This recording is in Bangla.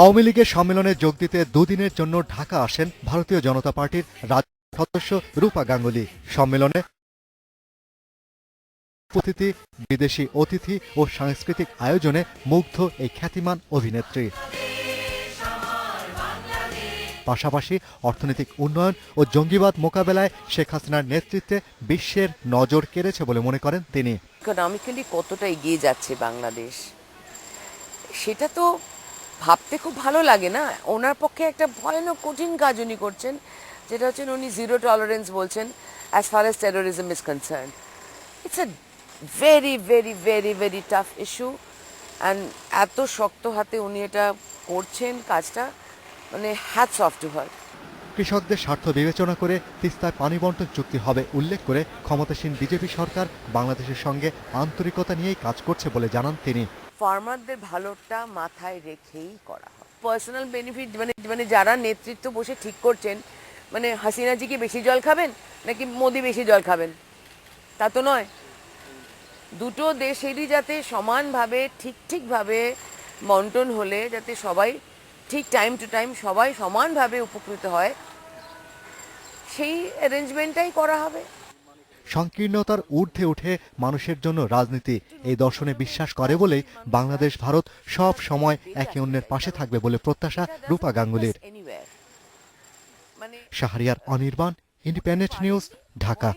আওয়ামী লীগের সম্মেলনে যোগ দিতে দুদিনের জন্য ঢাকা আসেন ভারতীয় জনতা পার্টির রাজ্য সদস্য রূপা গাঙ্গুলি। সম্মেলনে অতিথি বিদেশি অতিথি ও সাংস্কৃতিক আয়োজনে মুগ্ধ এই খ্যাতিমান অভিনেত্রী। পাশাপাশি অর্থনৈতিক উন্নয়ন ও জঙ্গিবাদ মোকাবেলায় শেখ হাসিনার নেতৃত্বে বিশ্বের নজর কেড়েছে বলে মনে করেন তিনি। ইকোনমিক্যালি কতটা এগিয়ে যাচ্ছে বাংলাদেশ? সেটা তো ভাবতে খুব ভালো লাগে না? ওনার পক্ষে একটা ভয়ানক কঠিন কাজ উনি করছেন, যেটা হচ্ছেন উনি জিরো টলারেন্স বলছেন as far as terrorism is concern it's a very very very very tough issue and এত শক্ত হাতে উনি এটা করছেন কাজটা মানে হ্যাটস অফ টু হার কৃষকদের স্বার্থ বিবেচনা করে তিস্তায় পানি বন্টন চুক্তি হবে উল্লেখ করে ক্ষমতাসীন বিজেপি সরকার বাংলাদেশের সঙ্গে আন্তরিকতা নিয়েই কাজ করছে বলে জানান তিনি। ফার্মারদের ভালোটা মাথায় রেখেই করা হয়। পার্সোনাল বেনিফিট মানে মানে যারা নেতৃত্ব বসে ঠিক করছেন মানে হাসিনাজি কি বেশি জল খাবেন, নাকি মোদি বেশি জল খাবেন? তা তো নয়। দুটো দেশেরই যাতে সমানভাবে, ঠিক ঠিকভাবে বন্টন হলে, যাতে সবাই ঠিক টাইম টু টাইম সবাই সমানভাবে উপকৃত হয়, সেই অ্যারেঞ্জমেন্টটাই করা হবে। সংকীর্ণতার ঊর্ধ্বে উঠে মানুষের জন্য রাজনীতি এই দর্শনে বিশ্বাস করে বলেই বাংলাদেশ ভারত সব সময় একে অন্যের পাশে থাকবে বলে প্রত্যাশা রূপা গাঙ্গুলির. মানে শাহরিয়ার অনির্বাণ ইন্ডিপেন্ডেন্ট নিউজ ঢাকা